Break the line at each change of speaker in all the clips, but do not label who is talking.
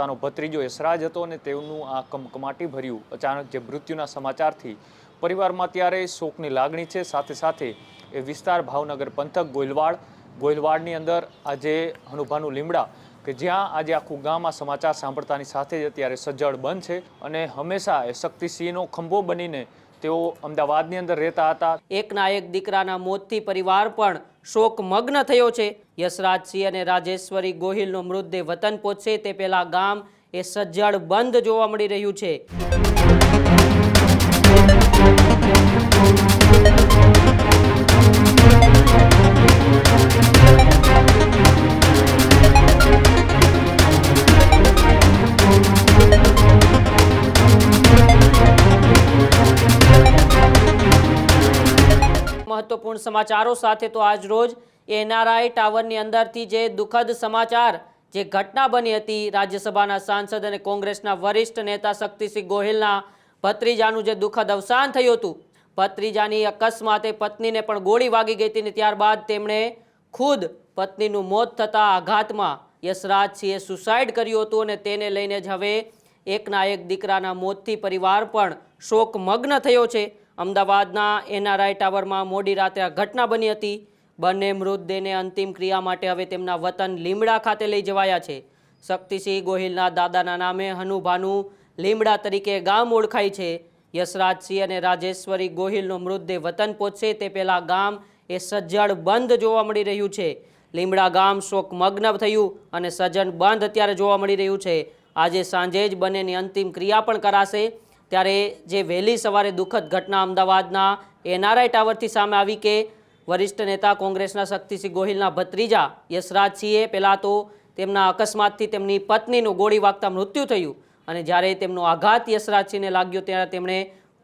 પોતાનો ભત્રીજો યશરાજ હતો અને તેનું આ કમકમાટી ભર્યું. અચાનક જે મૃત્યુના સમાચારથી પરિવારમાં ત્યારે શોકની લાગણી છે. સાથે સાથે એ વિસ્તાર ભાવનગર પંથક ગોયલવાડ, ગોયલવાડની અંદર આજે હનુભાનું લીમડા કે જ્યાં આજે આખું ગામ આ સમાચાર સાંભળતાની સાથે જ અત્યારે સજ્જડ બંધ છે અને હંમેશા એ શક્તિસિંહનો ખંભો બનીને તેઓ અમદાવાદની અંદર રહેતા હતા.
એકના એક દીકરાના મોતથી પરિવાર પણ શોકમગ્ન થયો છે. યશરાજસિંહ અને રાજેશ્વરી ગોહિલનો મૃતદેહ વતન પહોંચશે તે પહેલાં ગામ એ સજ્જડ બંધ જોવા મળી રહ્યું છે. મહત્વપૂર્ણ સમાચારો સાથે તો આજ રોજ એનઆરઆઈ ટાવરની અંદરથી જે દુઃખદ સમાચાર, જે ઘટના બની હતી રાજ્યસભાના સાંસદ અને કોંગ્રેસના વરિષ્ઠ નેતા શક્તિસિંહ ગોહિલના ભત્રીજાનું જે દુઃખદ અવસાન થયું હતું. ભત્રીજાની અકસ્માતે પત્નીને પણ ગોળી વાગી ગઈ હતી ને ત્યારબાદ તેમણે ખુદ પત્નીનું મોત થતાં આઘાતમાં યશરાજસિંહે સુસાઇડ કર્યું હતું અને તેને લઈને જ હવે એકના એક દીકરાના મોતથી પરિવાર પણ શોકમગ્ન થયો છે. અમદાવાદના એનઆરઆઈ ટાવરમાં મોડી રાતે આ ઘટના બની હતી. બંને મૃતદેહને અંતિમ ક્રિયા માટે હવે તેમના વતન લીમડા ખાતે લઈ જવાયા છે. શક્તિસિંહ ગોહિલના દાદાના નામે હનુભાનું લીમડા તરીકે ગામ ઓળખાય છે. યશરાજસિંહ અને રાજેશ્વરી ગોહિલનો મૃતદેહ વતન પહોંચશે તે પહેલાં ગામ એ સજ્જડ બંધ જોવા મળી રહ્યું છે. લીમડા ગામ શોકમગ્ન થયું અને સજ્જન બંધ અત્યારે જોવા મળી રહ્યું છે. આજે સાંજે જ બંનેની અંતિમ ક્રિયા પણ કરાશે. ત્યારે જે વહેલી સવારે દુઃખદ ઘટના અમદાવાદના એનઆરઆઈ ટાવરથી સામે આવી કે વરિષ્ઠ નેતા કોંગ્રેસના શક્તિસિંહ ગોહિલના ભત્રીજા યશરાજસિંહે પહેલાં તો તેમના અકસ્માતથી તેમની પત્નીનું ગોળી વાગતા મૃત્યુ થયું અને જ્યારે તેમનો આઘાત યશરાજસિંહને લાગ્યો ત્યારે તેમણે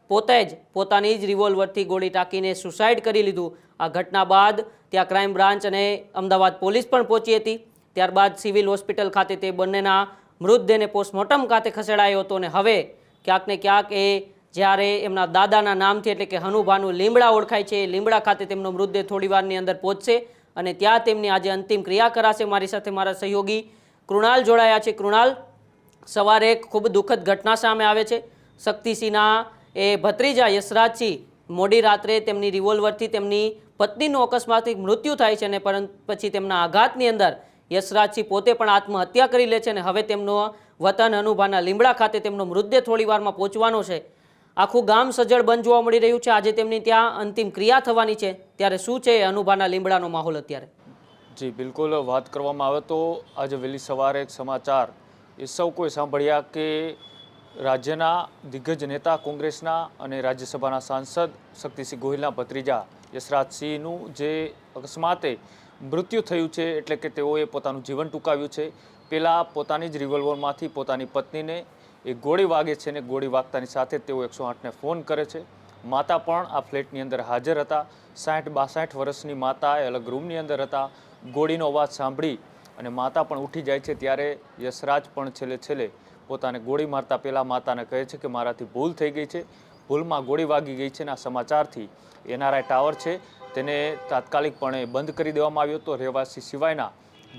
પોતે જ પોતાની જ રિવોલ્વરથી ગોળી ટાંકીને સુસાઇડ કરી લીધું. આ ઘટના બાદ ત્યાં ક્રાઇમ બ્રાન્ચ અને અમદાવાદ પોલીસ પણ પહોંચી હતી. ત્યારબાદ સિવિલ હોસ્પિટલ ખાતે તે બંનેના મૃતદેહને પોસ્ટમોર્ટમ ખાતે ખસેડાયો હતો અને હવે ક્યાંક ને ક્યાંક એ જ્યારે એમના દાદાના નામથી એટલે કે હનુભાનું લીમડા ઓળખાય છે લીમડા ખાતે તેમનો મૃતદેહ થોડી વારની અંદર પહોંચશે અને ત્યાં તેમની આજે અંતિમ ક્રિયા કરાશે મારી સાથે મારા સહયોગી. કૃણાલ જોડાયા છે. કૃણાલ, સવારે ખૂબ દુઃખદ ઘટના સામે આવે છે. શક્તિસિંહના એ ભત્રીજા યશરાજસિંહ મોડી રાત્રે તેમની રિવોલ્વરથી તેમની પત્નીનું અકસ્માતથી મૃત્યુ થાય છે અને પરંતુ પછી તેમના આઘાતની અંદર યશરાજસિંહ પોતે પણ આત્મહત્યા કરી લે છે અને હવે તેમનો વતન અનુભાના લીમડા ખાતે તેમનો મૃતદેહ થોડી વારમાં પહોંચવાનો છે. આખું ગામ સજ્જડ બંધ જોવા મળી રહ્યું છે. આજે તેમની ત્યાં અંતિમ ક્રિયા થવાની છે. ત્યારે શું છે અનુભાના લીમડાનો માહોલ અત્યારે?
જી, બિલકુલ વાત કરવામાં આવે તો આજે વહેલી સવારે એક સમાચાર એ સૌ કોઈ સાંભળ્યા કે રાજ્યના દિગ્ગજ નેતા કોંગ્રેસના અને રાજ્યસભાના સાંસદ શક્તિસિંહ ગોહિલના ભત્રીજા યશરાજસિંહનું જે અકસ્માતે મૃત્યુ થયું છે એટલે કે તેઓએ પોતાનું જીવન ટૂંકાવ્યું છે. પહેલાં પોતાની જ રિવોલ્વરમાંથી પોતાની પત્નીને એ ગોળી વાગે છે ને ગોળી વાગતાની સાથે તેઓ એકસો આઠને ફોન કરે છે. માતા પણ આ ફ્લેટની અંદર હાજર હતા. સાઠ બાસઠ વર્ષની માતા એ અલગ રૂમની અંદર હતા. ગોળીનો અવાજ સાંભળી અને માતા પણ ઉઠી જાય છે ત્યારે યશરાજ પણ છેલ્લે છેલ્લે પોતાને ગોળી મારતા પહેલાં માતાને કહે છે કે મારાથી ભૂલ થઈ ગઈ છે. ભૂલમાં ગોળી વાગી ગઈ છે ને આ સમાચારથી. એનઆરઆઈ ટાવર છે. તેને તાત્કાલિકપણે બંધ કરી દેવામાં આવ્યો હતો. રહેવાસી સિવાયના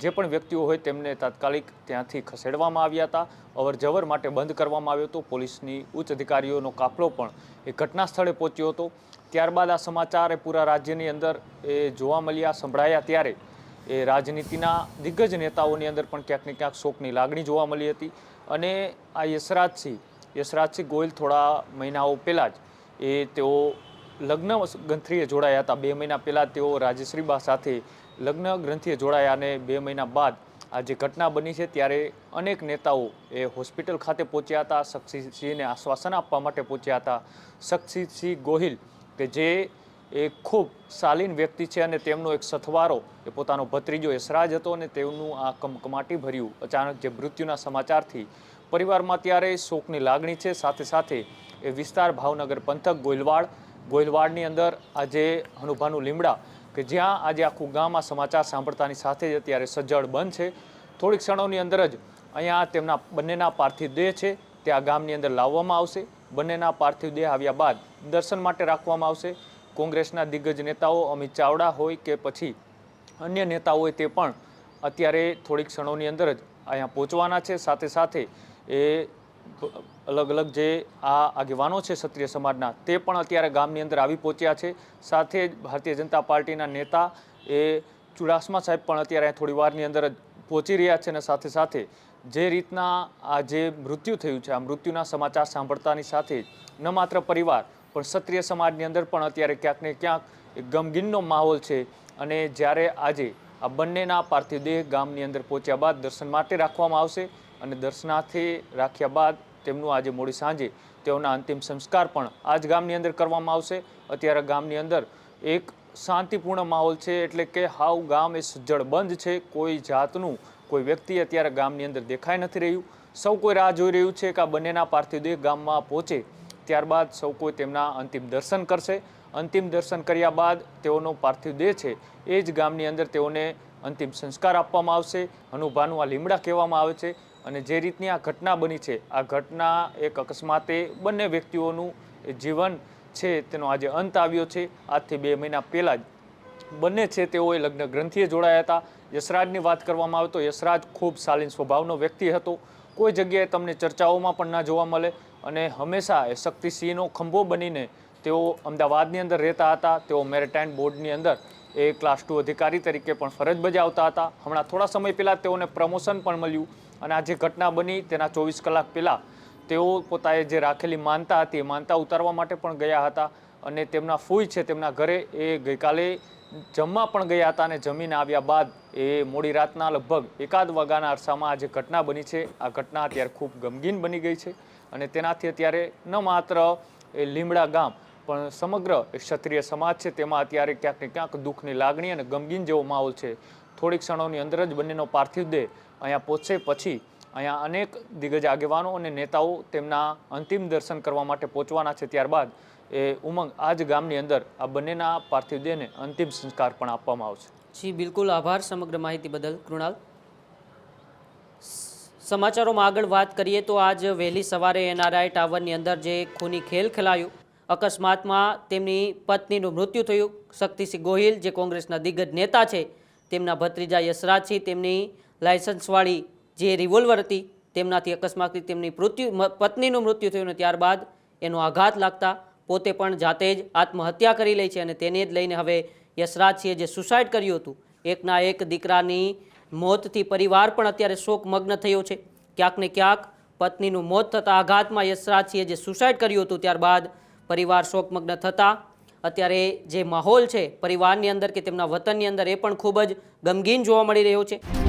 જે પણ વ્યક્તિઓ હોય તેમને તાત્કાલિક ત્યાંથી ખસેડવામાં આવ્યા હતા. અવરજવર માટે બંધ કરવામાં આવ્યો હતો. પોલીસની ઉચ્ચ અધિકારીઓનો કાફલો પણ એ ઘટના સ્થળે પહોંચ્યો હતો. ત્યારબાદ આ સમાચાર એ પૂરા રાજ્યની અંદર એ જોવા મળ્યા, સંભળાયા ત્યારે એ રાજનીતિના દિગ્ગજ નેતાઓની અંદર પણ ક્યાંક ને ક્યાંક શોકની લાગણી જોવા મળી હતી. અને આ યશરાજસિંહ યશરાજસિંહ ગોયલ થોડા મહિનાઓ પહેલાં જ એ તેઓ લગ્ન ગ્રંથિએ જોડાયા હતા. બે મહિના પહેલાં તેઓ રાજશ્રીબા સાથે લગ્ન ગ્રંથિએ જોડાયા અને બે મહિના બાદ આ જે ઘટના બની છે ત્યારે અનેક નેતાઓ એ હોસ્પિટલ ખાતે પહોંચ્યા હતા શક્તિસિંહને આશ્વાસન આપવા માટે પહોંચ્યા હતા. શક્તિસિંહ ગોહિલ કે જે એ ખૂબ શાલીન વ્યક્તિ છે અને તેમનો એક સથવારો, એ પોતાનો ભત્રીજો યશરાજ હતો અને તેમનું આ કમકમાટી ભર્યું અચાનક જે મૃત્યુના સમાચારથી પરિવારમાં ત્યારે શોકની લાગણી છે. સાથે સાથે એ વિસ્તાર ભાવનગર પંથક ગોયલવાડ ગોયલવાડની અંદર આજે હનુભાનું લીમડા, કે જ્યાં આજે આખું ગામ આ સમાચાર સાંભળતાની સાથે જ અત્યારે સજ્જડ બંધ છે. થોડીક ક્ષણોની અંદર જ અહીંયા તેમના બંનેના પાર્થિવ દેહ છે, તે આ ગામની અંદર લાવવામાં આવશે. બંનેના પાર્થિવ દેહ આવ્યા બાદ દર્શન માટે રાખવામાં આવશે. કોંગ્રેસના દિગ્ગજ નેતાઓ અમિત ચાવડા હોય કે પછી અન્ય નેતાઓ હોય તે પણ અત્યારે થોડીક ક્ષણોની અંદર જ અહીંયા પહોંચવાના છે. સાથે સાથે એ અલગ અલગ જે આ આગેવાનો છે ક્ષત્રિય સમાજના, તે પણ અત્યારે ગામની અંદર આવી પહોંચ્યા છે. સાથે જ ભારતીય જનતા પાર્ટીના નેતા એ ચુડાસમા સાહેબ પણ અત્યારે થોડી વારની અંદર પહોંચી રહ્યા છે અને સાથે સાથે જે રીતના આ જે મૃત્યુ થયું છે, આ મૃત્યુના સમાચાર સાંભળતાની સાથે ન માત્ર પરિવાર, પણ ક્ષત્રિય સમાજની અંદર પણ અત્યારે ક્યાંક ને ક્યાંક એક ગમગીનનો માહોલ છે. અને જ્યારે આજે આ બંનેના પાર્થિવ દેહ ગામની અંદર પહોંચ્યા બાદ દર્શન માટે રાખવામાં આવશે અને દર્શનાર્થી રાખ્યા બાદ તેમનું આજે મોડી સાંજે તેઓના અંતિમ સંસ્કાર પણ આ જ ગામની અંદર કરવામાં આવશે. અત્યારે ગામની અંદર એક શાંતિપૂર્ણ માહોલ છે એટલે કે હાવ ગામ એ સજ્જડ બંધ છે. કોઈ જાતનું કોઈ વ્યક્તિ અત્યારે ગામની અંદર દેખાઈ નથી રહ્યું. સૌ કોઈ રાહ જોઈ રહ્યું છે કે આ બંનેના પાર્થિવ દેહ ગામમાં પહોંચે. ત્યારબાદ સૌ કોઈ તેમના અંતિમ દર્શન કરશે. અંતિમ દર્શન કર્યા બાદ તેઓનો પાર્થિવ દેહ છે એ જ ગામની અંદર તેઓને અંતિમ સંસ્કાર આપવામાં આવશે. અનુભાનું આ લીમડા કહેવામાં આવે છે. અને જે રીતની આ ઘટના બની છે, આ ઘટના એક અકસ્માતે બંને વ્યક્તિઓનું જીવન છે, તેનો આજે અંત આવ્યો છે. આજથી બે મહિના પહેલાં જ બંને છે તેઓએ લગ્ન ગ્રંથિએ જોડાયા હતા. યશરાજની વાત કરવામાં આવે તો યશરાજ ખૂબ શાલીન સ્વભાવનો વ્યક્તિ હતો. કોઈ જગ્યાએ તમને ચર્ચાઓમાં પણ ના જોવા મળે અને હંમેશા એ શક્તિસિંહનો ખંભો બનીને તેઓ અમદાવાદની અંદર રહેતા હતા. તેઓ મેરેટાઇન બોર્ડની અંદર એ ક્લાસ ટુ અધિકારી તરીકે પણ ફરજ બજાવતા હતા. હમણાં થોડા સમય પહેલાં તેઓને પ્રમોશન પણ મળ્યું. અને આ જે ઘટના બની તેના ચોવીસ કલાક પહેલાં, તેઓ પોતાએ જે રાખેલી માનતા હતી, એ માનતા ઉતારવા માટે પણ ગયા હતા અને તેમના ફૂઈ છે તેમના ઘરે એ ગઈકાલે જમવા પણ ગયા હતા અને જમીને આવ્યા બાદ એ મોડી રાતના લગભગ એકાદ વાગ્યાના અરસામાં આ જે ઘટના બની છે, આ ઘટના અત્યારે ખૂબ ગમગીન બની ગઈ છે અને તેનાથી અત્યારે ન માત્ર એ લીમડા ગામ, પણ સમગ્ર ક્ષત્રિય સમાજ છે, તેમાં અત્યારે ક્યાંક ને ક્યાંક દુઃખની લાગણી અને ગમગીન જેવો માહોલ છે. થોડીક ક્ષણોની અંદર જ બંનેનો પાર્થિવ દેહ અહીંયા પહોંચશે પછી અહીંયા અનેક દિગ્ગજ આગેવાનો અને નેતાઓ તેમના અંતિમ દર્શન કરવા માટે પહોંચવાના છે. ત્યારબાદ એ ઉમંગ આ જ ગામની અંદર આ બંનેના પાર્થિવ દેહને અંતિમ સંસ્કાર પણ આપવામાં આવશે.
જી, બિલકુલ. આભાર સમગ્ર માહિતી બદલ. કૃણાલ, સમાચારોમાં આગળ વાત કરીએ તો આજ વહેલી સવારે એનઆરઆઈ ટાવરની અંદર જે ખૂની ખેલ ખેલાયું, અકસ્માતમાં તેમની પત્નીનું મૃત્યુ થયું. શક્તિસિંહ ગોહિલ, જે કોંગ્રેસના દિગ્ગજ નેતા છે તેમના ભત્રીજા યશરાજસિંહ તેમની લાયસન્સવાળી જે રિવોલ્વર હતી, તેમનાથી અકસ્માતથી તેમની મૃત્યુ પત્નીનું મૃત્યુ થયું અને ત્યારબાદ એનો આઘાત લાગતા પોતે પણ જાતે જ આત્મહત્યા કરી લે છે અને તેને જ લઈને હવે યશરાજસિંહે જે સુસાઇડ કર્યું હતું, એકના એક દીકરાની મોતથી પરિવાર પણ અત્યારે શોકમગ્ન થયો છે. ક્યાંક ને ક્યાંક પત્નીનું મોત થતાં આઘાતમાં યશરાજસિંહે જે સુસાઇડ કર્યું હતું, ત્યારબાદ પરિવાર શોકમગ્ન થતા અત્યારે જે માહોલ છે પરિવારની અંદર કે તેમના વતનની અંદર એ પણ ખૂબ જ ગમગીન જોવા મળી રહ્યો છે.